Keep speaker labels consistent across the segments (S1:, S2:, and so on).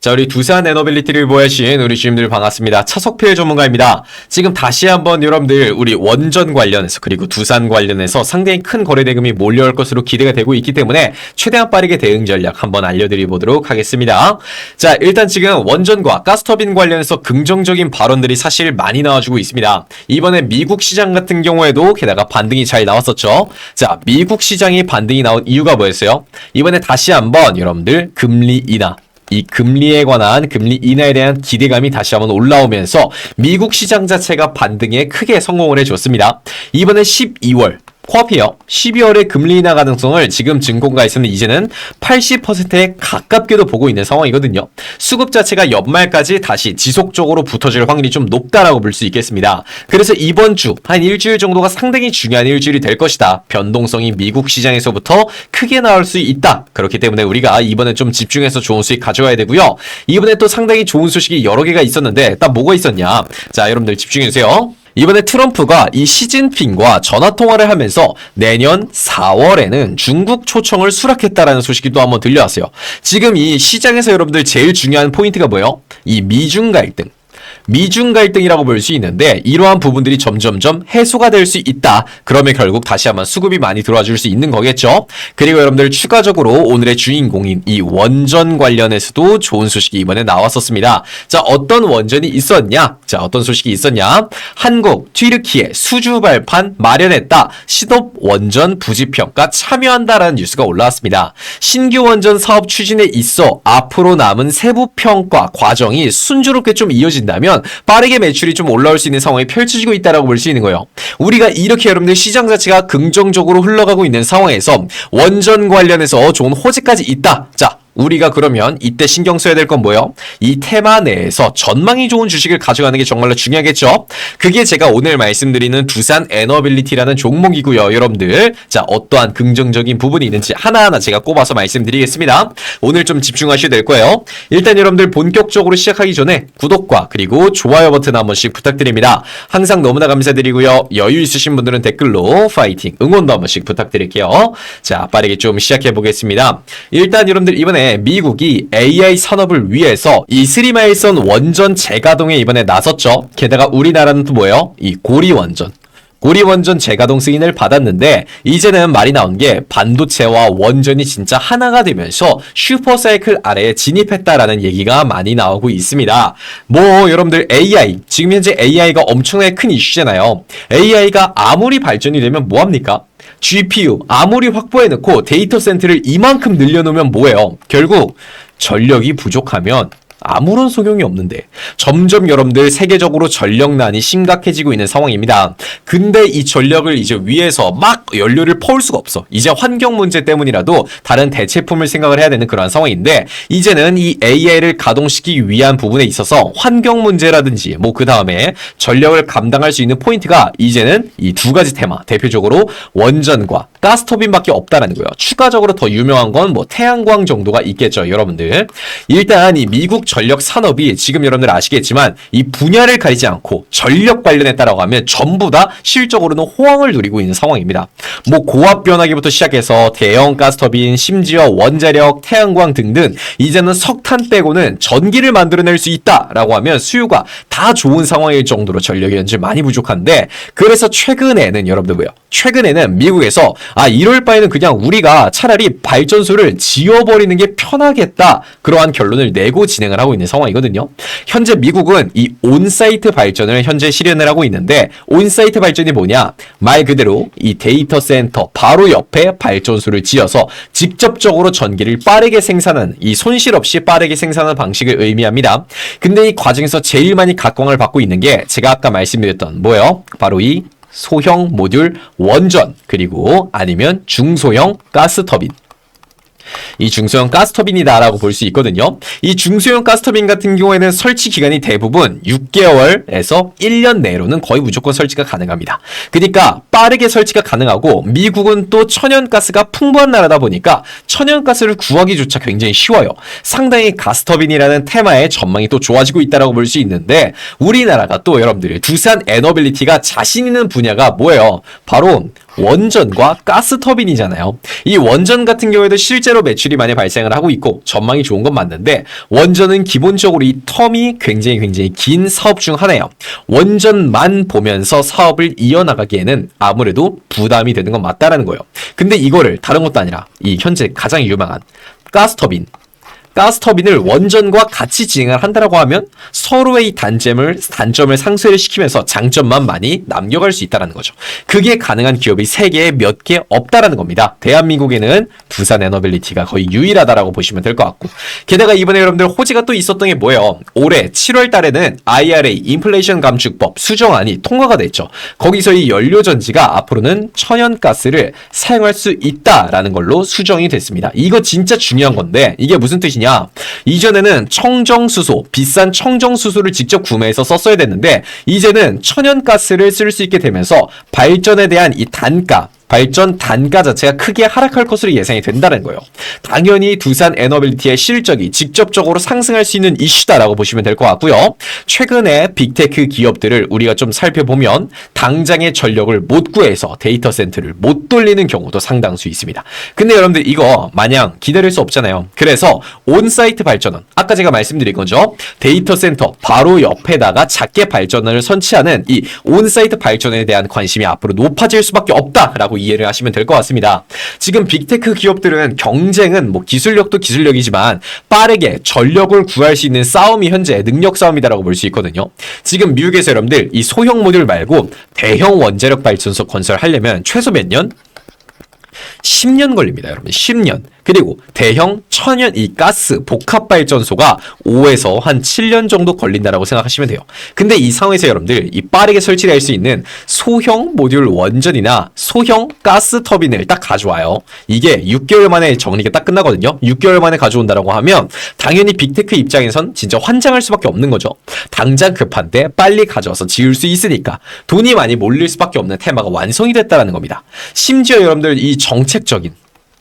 S1: 자, 우리 두산 에너빌리티를 보여주신 우리 주님들 반갑습니다. 차석필 전문가입니다. 지금 다시 한번 여러분들 우리 원전 관련해서 그리고 두산 관련해서 상당히 큰 거래 대금이 몰려올 것으로 기대가 되고 있기 때문에 최대한 빠르게 대응 전략 한번 알려드리도록 하겠습니다. 자, 일단 지금 원전과 가스터빈 관련해서 긍정적인 발언들이 사실 많이 나와주고 있습니다. 이번에 미국 시장 같은 경우에도 게다가 반등이 잘 나왔었죠. 자, 미국 시장이 반등이 나온 이유가 뭐였어요? 이번에 다시 한번 여러분들 금리 인하 이 금리에 관한 금리 인하에 대한 기대감이 다시 한번 올라오면서 미국 시장 자체가 반등에 크게 성공을 해줬습니다. 이번에 12월 코앞이요. 12월에 금리 인하 가능성을 지금 증권가에서는 이제는 80%에 가깝게도 보고 있는 상황이거든요. 수급 자체가 연말까지 다시 지속적으로 붙어질 확률이 좀 높다라고 볼 수 있겠습니다. 그래서 이번 주 한 일주일 정도가 상당히 중요한 일주일이 될 것이다. 변동성이 미국 시장에서부터 크게 나올 수 있다. 그렇기 때문에 우리가 이번에 좀 집중해서 좋은 수익 가져와야 되고요. 이번에 또 상당히 좋은 소식이 여러 개가 있었는데 딱 뭐가 있었냐? 자, 여러분들 집중해 주세요. 이번에 트럼프가 이 시진핑과 전화 통화를 하면서 내년 4월에는 중국 초청을 수락했다라는 소식이 또 한번 들려왔어요. 지금 이 시장에서 여러분들 제일 중요한 포인트가 뭐예요? 이 미중 갈등. 미중 갈등이라고 볼 수 있는데 이러한 부분들이 점점점 해소가 될 수 있다. 그러면 결국 다시 한번 수급이 많이 들어와 줄 수 있는 거겠죠. 그리고 여러분들 추가적으로 오늘의 주인공인 이 원전 관련해서도 좋은 소식이 이번에 나왔었습니다. 자, 어떤 원전이 있었냐? 자, 어떤 소식이 있었냐? 한국 튀르키예 수주 발판 마련했다. 시덥 원전 부지 평가 참여한다라는 뉴스가 올라왔습니다. 신규 원전 사업 추진에 있어 앞으로 남은 세부 평가 과정이 순조롭게 좀 이어진다면 빠르게 매출이 좀 올라올 수 있는 상황이 펼쳐지고 있다라고 볼 수 있는 거예요. 우리가 이렇게 여러분들 시장 자체가 긍정적으로 흘러가고 있는 상황에서 원전 관련해서 좋은 호재까지 있다. 자, 우리가 그러면 이때 신경 써야 될 건 뭐예요? 이 테마 내에서 전망이 좋은 주식을 가져가는 게 정말로 중요하겠죠? 그게 제가 오늘 말씀드리는 두산 에너빌리티라는 종목이고요, 여러분들. 자, 어떠한 긍정적인 부분이 있는지 하나하나 제가 꼽아서 말씀드리겠습니다. 오늘 좀 집중하셔야 될 거예요. 일단 여러분들 본격적으로 시작하기 전에 구독과 그리고 좋아요 버튼 한 번씩 부탁드립니다. 항상 너무나 감사드리고요. 여유 있으신 분들은 댓글로 파이팅, 응원도 한 번씩 부탁드릴게요. 자, 빠르게 좀 시작해 보겠습니다. 일단 여러분들 이번에 미국이 AI 산업을 위해서 이 스리마일선 원전 재가동에 이번에 나섰죠. 게다가 우리나라는 또 뭐예요? 이 고리 원전. 고리 원전 재가동 승인을 받았는데 이제는 말이 나온 게 반도체와 원전이 진짜 하나가 되면서 슈퍼사이클 아래에 진입했다라는 얘기가 많이 나오고 있습니다. 뭐 여러분들 AI 지금 현재 AI가 엄청나게 큰 이슈잖아요. AI가 아무리 발전이 되면 뭐 합니까? GPU 아무리 확보해 놓고 데이터 센터를 이만큼 늘려놓으면 뭐예요? 결국 전력이 부족하면 아무런 소용이 없는데 점점 여러분들 세계적으로 전력난이 심각해지고 있는 상황입니다. 근데 이 전력을 이제 위에서 막 연료를 퍼올 수가 없어. 이제 환경 문제 때문이라도 다른 대체품을 생각을 해야 되는 그런 상황인데 이제는 이 AI를 가동시키기 위한 부분에 있어서 환경 문제라든지 뭐 그 다음에 전력을 감당할 수 있는 포인트가 이제는 이 두 가지 테마 대표적으로 원전과 가스터빈밖에 없다라는 거예요. 추가적으로 더 유명한 건 뭐 태양광 정도가 있겠죠, 여러분들. 일단 이 미국 전력 산업이 지금 여러분들 아시겠지만 이 분야를 가리지 않고 전력 관련했다라고 하면 전부 다 실적으로는 호황을 누리고 있는 상황입니다. 뭐 고압 변화기부터 시작해서 대형 가스터빈, 심지어 원자력, 태양광 등등 이제는 석탄 빼고는 전기를 만들어낼 수 있다라고 하면 수요가 다 좋은 상황일 정도로 전력이 현재 많이 부족한데 그래서 최근에는 여러분들 뭐요? 최근에는 미국에서 아 이럴 바에는 그냥 우리가 차라리 발전소를 지어버리는 게 편하겠다 그러한 결론을 내고 진행을 하고 있는 상황이거든요. 현재 미국은 이 온사이트 발전을 현재 실현을 하고 있는데 온사이트 발전이 뭐냐? 말 그대로 이 데이터 센터 바로 옆에 발전소를 지어서 직접적으로 전기를 빠르게 생산하는 이 손실 없이 빠르게 생산하는 방식을 의미합니다. 근데 이 과정에서 제일 많이 각광을 받고 있는 게 제가 아까 말씀드렸던 뭐예요? 바로 이 소형 모듈 원전 그리고 아니면 중소형 가스터빈 이 중소형 가스터빈이다라고 볼 수 있거든요. 이 중소형 가스터빈 같은 경우에는 설치 기간이 대부분 6개월에서 1년 내로는 거의 무조건 설치가 가능합니다. 그러니까 빠르게 설치가 가능하고 미국은 또 천연가스가 풍부한 나라다 보니까 천연가스를 구하기조차 굉장히 쉬워요. 상당히 가스터빈이라는 테마의 전망이 또 좋아지고 있다라고 볼 수 있는데 우리나라가 또 여러분들이 두산 에너빌리티가 자신 있는 분야가 뭐예요? 바로 원전과 가스 터빈이잖아요. 이 원전 같은 경우에도 실제로 실제로 매출이 많이 발생을 하고 있고 전망이 좋은 건 맞는데 원전은 기본적으로 이 텀이 굉장히 굉장히 긴 사업 중 하나예요. 원전만 보면서 사업을 이어나가기에는 아무래도 부담이 되는 건 맞다라는 거예요. 근데 이거를 다른 것도 아니라 이 현재 가장 유망한 가스터빈 가스터빈을 원전과 같이 진행을 한다라고 하면 서로의 단점을 단점을 상쇄를 시키면서 장점만 많이 남겨갈 수 있다라는 거죠. 그게 가능한 기업이 세계에 몇 개 없다라는 겁니다. 대한민국에는 두산 에너빌리티가 거의 유일하다라고 보시면 될 것 같고 게다가 이번에 여러분들 호재가 또 있었던 게 뭐예요? 올해 7월 달에는 IRA 인플레이션 감축법 수정안이 통과가 됐죠. 거기서 이 연료 전지가 앞으로는 천연가스를 사용할 수 있다라는 걸로 수정이 됐습니다. 이거 진짜 중요한 건데 이게 무슨 뜻 이냐? 이전에는 청정수소, 비싼 청정수소를 직접 구매해서 썼어야 됐는데 이제는 천연가스를 쓸 수 있게 되면서 발전에 대한 이 단가 발전 단가 자체가 크게 하락할 것으로 예상이 된다는 거예요. 당연히 두산 에너빌리티의 실적이 직접적으로 상승할 수 있는 이슈다라고 보시면 될 것 같고요. 최근에 빅테크 기업들을 우리가 좀 살펴보면 당장의 전력을 못 구해서 데이터 센터를 못 돌리는 경우도 상당수 있습니다. 근데 여러분들 이거 마냥 기다릴 수 없잖아요. 그래서 온사이트 발전은 아까 제가 말씀드린 거죠. 데이터 센터 바로 옆에다가 작게 발전을 선치하는 이 온사이트 발전에 대한 관심이 앞으로 높아질 수밖에 없다라고 이해를 하시면 될 것 같습니다. 지금 빅테크 기업들은 경쟁은 뭐 기술력도 기술력이지만 빠르게 전력을 구할 수 있는 싸움이 현재 능력 싸움이다라고 볼 수 있거든요. 지금 미국에서 여러분들 이 소형 모듈 말고 대형 원자력 발전소 건설하려면 최소 몇 년? 10년 걸립니다, 여러분. 10년. 그리고 대형 천연 이 가스 복합 발전소가 5에서 한 7년 정도 걸린다라고 생각하시면 돼요. 근데 이 상황에서 여러분들 이 빠르게 설치될 수 있는 소형 모듈 원전이나 소형 가스 터빈을 딱 가져와요. 이게 6개월 만에 정리가 딱 끝나거든요. 6개월 만에 가져온다라고 하면 당연히 빅테크 입장에선 진짜 환장할 수밖에 없는 거죠. 당장 급한데 빨리 가져와서 지을 수 있으니까 돈이 많이 몰릴 수밖에 없는 테마가 완성이 됐다라는 겁니다. 심지어 여러분들 이 정책적인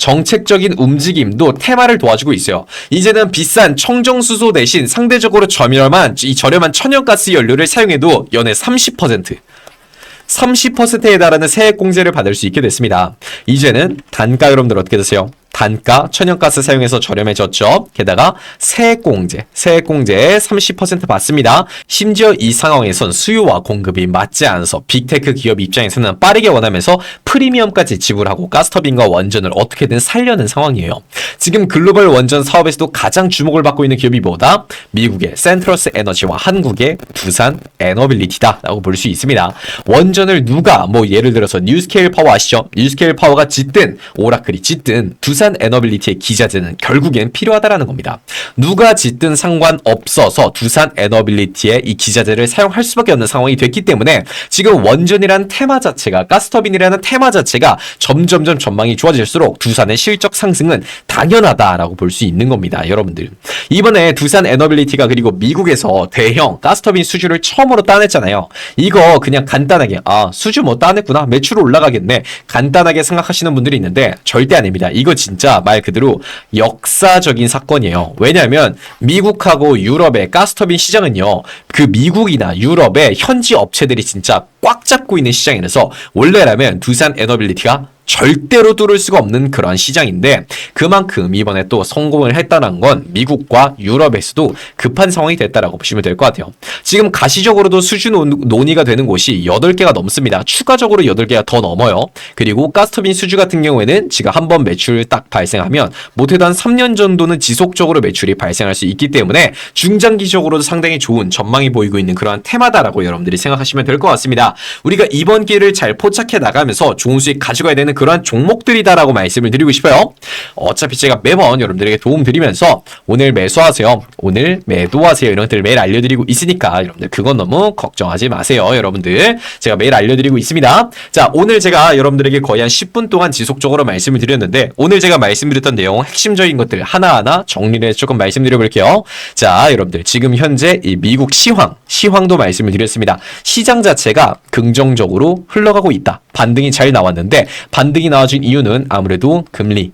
S1: 정책적인 움직임도 테마를 도와주고 있어요. 이제는 비싼 청정수소 대신 상대적으로 저렴한 이 저렴한 천연가스 연료를 사용해도 연에 30% 30%에 달하는 세액 공제를 받을 수 있게 됐습니다. 이제는 단가 여러분들 어떻게 되세요? 단가 천연가스 사용해서 저렴해졌죠. 게다가 세액공제, 세액공제 30% 받습니다. 심지어 이 상황에선 수요와 공급이 맞지 않아서 빅테크 기업 입장에서는 빠르게 원하면서 프리미엄까지 지불하고 가스터빈과 원전을 어떻게든 살려는 상황이에요. 지금 글로벌 원전 사업에서도 가장 주목을 받고 있는 기업이 뭐다? 미국의 센트러스 에너지와 한국의 두산 에너빌리티다 라고 볼 수 있습니다. 원전을 누가 뭐 예를 들어서 뉴스케일 파워 아시죠? 뉴스케일 파워가 짓든 오라클이 짓든 두산 에너빌리티의 기자재는 결국엔 필요하다라는 겁니다. 누가 짓든 상관없어서 두산 에너빌리티의 이 기자재를 사용할 수밖에 없는 상황이 됐기 때문에 지금 원전이라는 테마 자체가 가스터빈이라는 테마 자체가 점점점 전망이 좋아질수록 두산의 실적 상승은 당연하다라고 볼 수 있는 겁니다. 여러분들. 이번에 두산 에너빌리티가 그리고 미국에서 대형 가스터빈 수주를 처음으로 따냈잖아요. 이거 그냥 간단하게 아 수주 뭐 따냈구나 매출 올라가겠네 간단하게 생각하시는 분들이 있는데 절대 아닙니다. 이거 진짜 말 그대로 역사적인 사건이에요. 왜냐하면 미국하고 유럽의 가스터빈 시장은요. 그 미국이나 유럽의 현지 업체들이 진짜 꽉 잡고 있는 시장이라서 원래라면 두산 에너빌리티가 절대로 뚫을 수가 없는 그런 시장인데 그만큼 이번에 또 성공을 했다는 건 미국과 유럽에서도 급한 상황이 됐다라고 보시면 될 것 같아요. 지금 가시적으로도 논- 논의가 되는 곳이 8개가 넘습니다. 추가적으로 8개가 더 넘어요. 그리고 가스터빈 수주 같은 경우에는 지금 한 번 매출 딱 발생하면 못해도 한 3년 정도는 지속적으로 매출이 발생할 수 있기 때문에 중장기적으로도 상당히 좋은 전망이 보이고 있는 그러한 테마다라고 여러분들이 생각하시면 될 것 같습니다. 우리가 이번 기회를 잘 포착해 나가면서 좋은 수익 가져가야 되는 그러한 종목들이다라고 말씀을 드리고 싶어요. 어차피 제가 매번 여러분들에게 도움 드리면서 오늘 매수하세요. 오늘 매도하세요. 이런 것들 매일 알려드리고 있으니까 여러분들 그건 너무 걱정하지 마세요. 여러분들 제가 매일 알려드리고 있습니다. 자 오늘 제가 여러분들에게 거의 한 10분 동안 지속적으로 말씀을 드렸는데 오늘 제가 말씀드렸던 내용 핵심적인 것들 하나하나 정리를 조금 말씀드려 볼게요. 자 여러분들 지금 현재 이 미국 시황 시황도 말씀을 드렸습니다. 시장 자체가 긍정적으로 흘러가고 있다. 반등이 잘 나왔는데 반등 이 나와준 이유는 아무래도 금리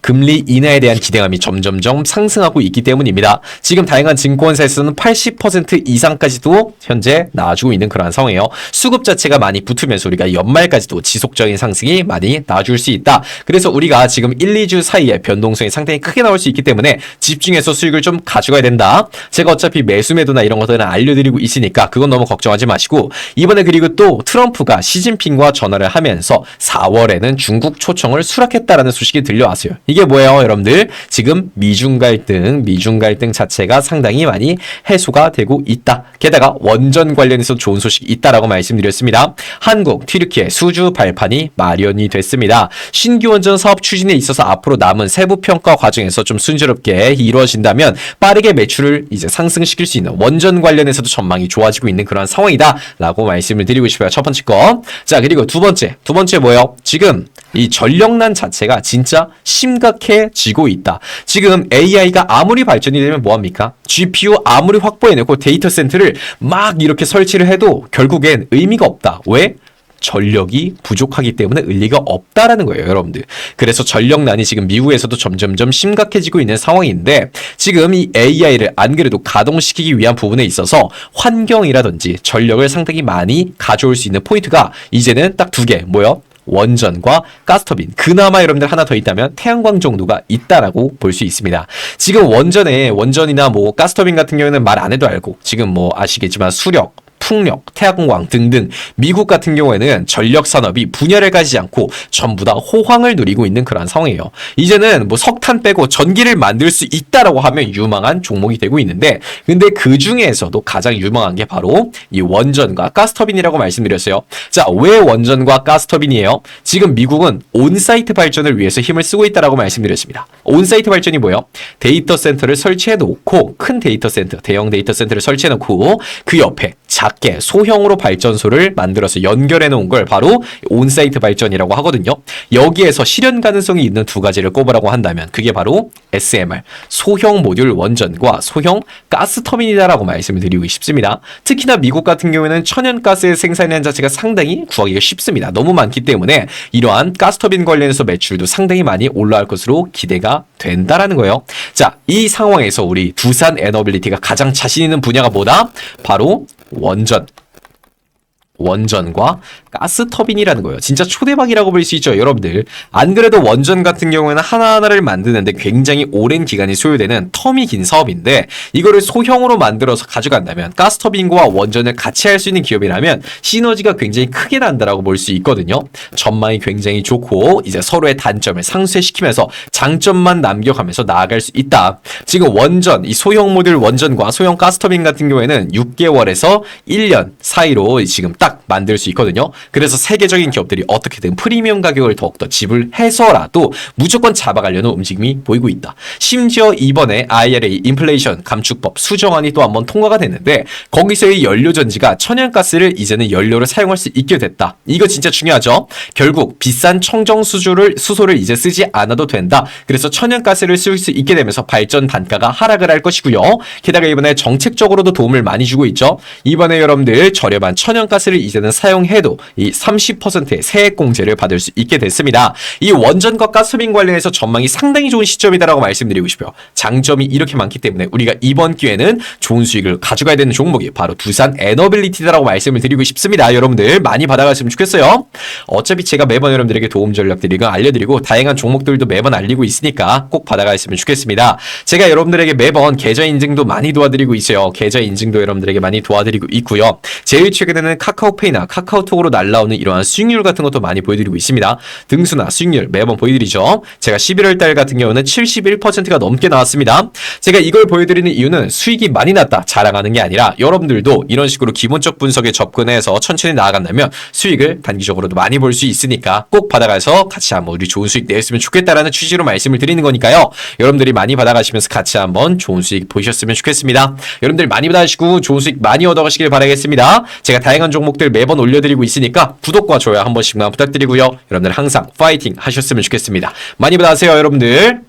S1: 금리 인하에 대한 기대감이 점점점 상승하고 있기 때문입니다. 지금 다양한 증권사에서는 80% 이상까지도 현재 나와주고 있는 그러한 상황이에요. 수급 자체가 많이 붙으면서 우리가 연말까지도 지속적인 상승이 많이 나와줄 수 있다. 그래서 우리가 지금 1, 2주 사이에 변동성이 상당히 크게 나올 수 있기 때문에 집중해서 수익을 좀 가져가야 된다. 제가 어차피 매수 매도나 이런 것들은 알려드리고 있으니까 그건 너무 걱정하지 마시고 이번에 그리고 또 트럼프가 시진핑과 전화를 하면서 4월에는 중국 초청을 수락했다라는 소식이 들려왔어요. 이게 뭐예요, 여러분들? 지금 미중 갈등, 미중 갈등 자체가 상당히 많이 해소가 되고 있다. 게다가 원전 관련해서 좋은 소식이 있다라고 말씀드렸습니다. 한국, 튀르키예, 수주 발판이 마련이 됐습니다. 신규 원전 사업 추진에 있어서 앞으로 남은 세부 평가 과정에서 좀 순조롭게 이루어진다면 빠르게 매출을 이제 상승시킬 수 있는 원전 관련해서도 전망이 좋아지고 있는 그런 상황이다라고 말씀을 드리고 싶어요. 첫 번째 거. 자, 그리고 두 번째. 두 번째 뭐예요? 지금 이 전력난 자체가 진짜 심각해지고 있다. 지금 AI가 아무리 발전이 되면 뭐합니까? GPU 아무리 확보해내고 데이터 센터를 막 이렇게 설치를 해도 결국엔 의미가 없다. 왜? 전력이 부족하기 때문에 의미가 없다라는 거예요, 여러분들. 그래서 전력난이 지금 미국에서도 점점점 심각해지고 있는 상황인데 지금 이 AI를 안 그래도 가동시키기 위한 부분에 있어서 환경이라든지 전력을 상당히 많이 가져올 수 있는 포인트가 이제는 딱 두 개, 뭐요? 원전과 가스터빈 그나마 여러분들 하나 더 있다면 태양광 정도가 있다라고 볼 수 있습니다. 지금 원전에 원전이나 뭐 가스터빈 같은 경우는 말 안 해도 알고 지금 뭐 아시겠지만 수력 풍력, 태양광 등등 미국 같은 경우에는 전력 산업이 분열을 가지지 않고 전부 다 호황을 누리고 있는 그런 상황이에요. 이제는 뭐 석탄 빼고 전기를 만들 수 있다라고 하면 유망한 종목이 되고 있는데 근데 그 중에서도 가장 유망한 게 바로 이 원전과 가스터빈이라고 말씀드렸어요. 자, 왜 원전과 가스터빈이에요? 지금 미국은 온사이트 발전을 위해서 힘을 쓰고 있다라고 말씀드렸습니다. 온사이트 발전이 뭐예요? 데이터 센터를 설치해 놓고 큰 데이터 센터, 대형 데이터 센터를 설치해 놓고 그 옆에 작게 소형으로 발전소를 만들어서 연결해 놓은 걸 바로 온사이트 발전이라고 하거든요. 여기에서 실현 가능성이 있는 두 가지를 꼽으라고 한다면 그게 바로 SMR, 소형 모듈 원전과 소형 가스 터빈이다라고 말씀을 드리고 싶습니다. 특히나 미국 같은 경우에는 천연가스의 생산량 자체가 상당히 구하기가 쉽습니다. 너무 많기 때문에 이러한 가스 터빈 관련해서 매출도 상당히 많이 올라갈 것으로 기대가 된다라는 거예요. 자, 이 상황에서 우리 두산 에너빌리티가 가장 자신 있는 분야가 뭐다? 바로 원전. 원전과 가스 터빈이라는 거예요. 진짜 초대박이라고 볼 수 있죠, 여러분들. 안 그래도 원전 같은 경우에는 하나하나를 만드는데 굉장히 오랜 기간이 소요되는 텀이 긴 사업인데 이거를 소형으로 만들어서 가져간다면 가스 터빈과 원전을 같이 할 수 있는 기업이라면 시너지가 굉장히 크게 난다라고 볼 수 있거든요. 전망이 굉장히 좋고 이제 서로의 단점을 상쇄시키면서 장점만 남겨가면서 나아갈 수 있다. 지금 원전, 이 소형 모듈 원전과 소형 가스 터빈 같은 경우에는 6개월에서 1년 사이로 지금 딱 만들 수 있거든요. 그래서 세계적인 기업들이 어떻게든 프리미엄 가격을 더욱더 지불해서라도 무조건 잡아가려는 움직임이 보이고 있다. 심지어 이번에 IRA 인플레이션 감축법 수정안이 또 한번 통과가 됐는데 거기서의 연료 전지가 천연가스를 이제는 연료로 사용할 수 있게 됐다. 이거 진짜 중요하죠. 결국 비싼 청정 수주를 수소를 이제 쓰지 않아도 된다. 그래서 천연가스를 쓸 수 있게 되면서 발전 단가가 하락을 할 것이고요. 게다가 이번에 정책적으로도 도움을 많이 주고 있죠. 이번에 여러분들 저렴한 천연가스를 이제는 사용해도 이 30%의 세액 공제를 받을 수 있게 됐습니다. 이 원전과 가스빈 관련해서 전망이 상당히 좋은 시점이다라고 말씀드리고 싶어요. 장점이 이렇게 많기 때문에 우리가 이번 기회는 좋은 수익을 가져가야 되는 종목이 바로 두산 에너빌리티다라고 말씀을 드리고 싶습니다. 여러분들 많이 받아갔으면 좋겠어요. 어차피 제가 매번 여러분들에게 도움 전략들이고 알려드리고 다양한 종목들도 매번 알리고 있으니까 꼭 받아가셨으면 좋겠습니다. 제가 여러분들에게 매번 계좌 인증도 많이 도와드리고 있어요. 계좌 인증도 여러분들에게 많이 도와드리고 있고요. 제일 최근에는 카카오 페이나 카카오톡으로 날라오는 이러한 수익률 같은 것도 많이 보여드리고 있습니다. 등수나 수익률 매번 보여드리죠. 제가 11월 달 같은 경우는 71%가 넘게 나왔습니다. 제가 이걸 보여드리는 이유는 수익이 많이 났다 자랑하는 게 아니라 여러분들도 이런 식으로 기본적 분석에 접근해서 천천히 나아간다면 수익을 단기적으로도 많이 볼 수 있으니까 꼭 받아가서 같이 한번 우리 좋은 수익 냈으면 좋겠다라는 취지로 말씀을 드리는 거니까요. 여러분들이 많이 받아가시면서 같이 한번 좋은 수익 보셨으면 좋겠습니다. 여러분들 많이 받아가시고 좋은 수익 많이 얻어가시길 바라겠습니다. 제가 다양한 종목 들 매번 올려드리고 있으니까 구독과 좋아요 한 번씩만 부탁드리고요. 여러분들 항상 파이팅 하셨으면 좋겠습니다. 많이 받아가세요 여러분들.